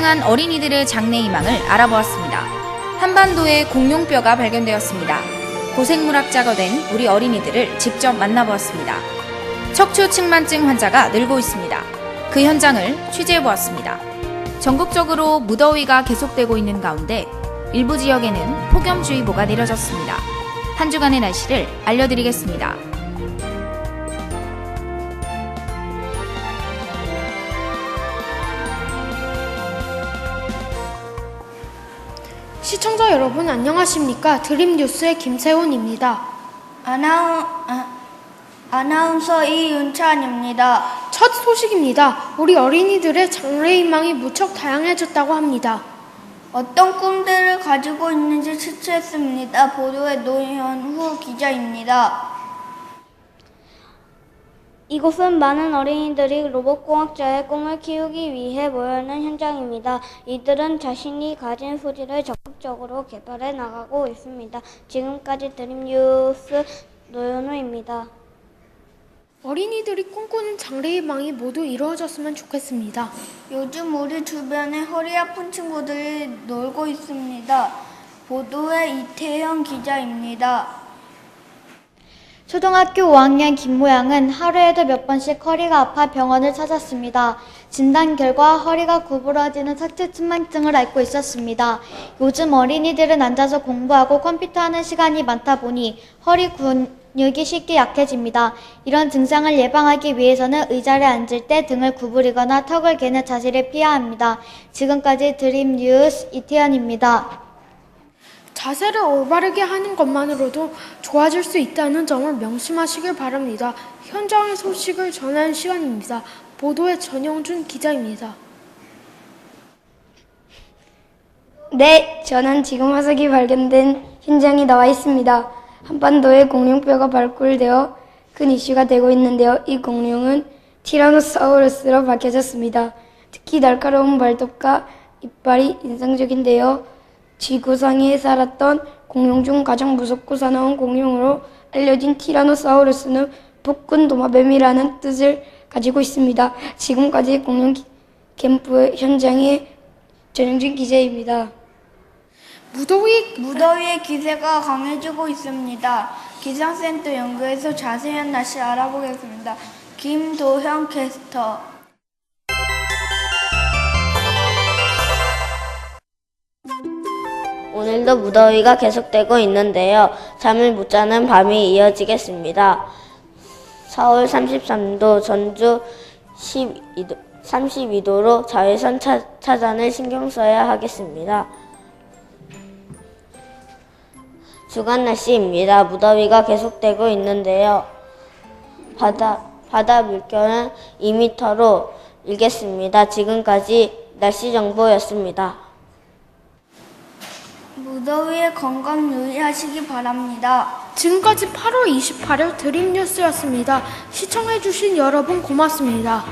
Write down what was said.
다양한 어린이들의 장래 희망을 알아보았습니다. 한반도에 공룡뼈가 발견되었습니다. 고생물학자가 된 우리 어린이들을 직접 만나보았습니다. 척추 측만증 환자가 늘고 있습니다. 그 현장을 취재해보았습니다. 전국적으로 무더위가 계속되고 있는 가운데 일부 지역에는 폭염주의보가 내려졌습니다. 한 주간의 날씨를 알려드리겠습니다. 시청자 여러분 안녕하십니까? 드림뉴스의 김세훈입니다. 아나운, 아, 아나운서 이윤찬입니다. 첫 소식입니다. 우리 어린이들의 장래희망이 무척 다양해졌다고 합니다. 어떤 꿈들을 가지고 있는지 추측했습니다. 보도의 노현후 기자입니다. 이곳은 많은 어린이들이 로봇공학자의 꿈을 키우기 위해 모여있는 현장입니다. 이들은 자신이 가진 소질을 적극적으로 개발해 나가고 있습니다. 지금까지 드림뉴스 노현우입니다. 어린이들이 꿈꾸는 장래희망이 모두 이루어졌으면 좋겠습니다. 요즘 우리 주변에 허리 아픈 친구들이 놀고 있습니다. 보도의 이태현 기자입니다. 초등학교 5학년 김모양은 하루에도 몇 번씩 허리가 아파 병원을 찾았습니다. 진단 결과 허리가 구부러지는 척추측만증을 앓고 있었습니다. 요즘 어린이들은 앉아서 공부하고 컴퓨터 하는 시간이 많다 보니 허리 근육이 쉽게 약해집니다. 이런 증상을 예방하기 위해서는 의자를 앉을 때 등을 구부리거나 턱을 개는 자세를 피해야 합니다. 지금까지 드림 뉴스 이태현입니다. 자세를 올바르게 하는 것만으로도 좋아질 수 있다는 점을 명심하시길 바랍니다. 현장의 소식을 전하는 시간입니다. 보도의 전영준 기자입니다. 네, 저는 지금 화석이 발견된 현장에 나와 있습니다. 한반도에 공룡뼈가 발굴되어 큰 이슈가 되고 있는데요. 이 공룡은 티라노사우루스로 밝혀졌습니다. 특히 날카로운 발톱과 이빨이 인상적인데요. 지구상에 살았던 공룡 중 가장 무섭고 사나운 공룡으로 알려진 티라노사우루스는 폭군 도마뱀이라는 뜻을 가지고 있습니다. 지금까지 공룡 캠프 현장의 전영준 기자입니다. 무더위 무더위의 기세가 강해지고 있습니다. 기상센터 연구해서 자세한 날씨 알아보겠습니다. 김도형 캐스터. 오늘도 무더위가 계속되고 있는데요. 잠을 못 자는 밤이 이어지겠습니다. 서울 33도, 전주 12도, 32도로 자외선 차, 차단을 신경 써야 하겠습니다. 주간 날씨입니다. 무더위가 계속되고 있는데요. 바다, 바다 물결은 2m로 일겠습니다. 지금까지 날씨 정보였습니다. 무더위에 건강 유의하시기 바랍니다. 지금까지 8월 28일 드림뉴스였습니다. 시청해주신 여러분 고맙습니다.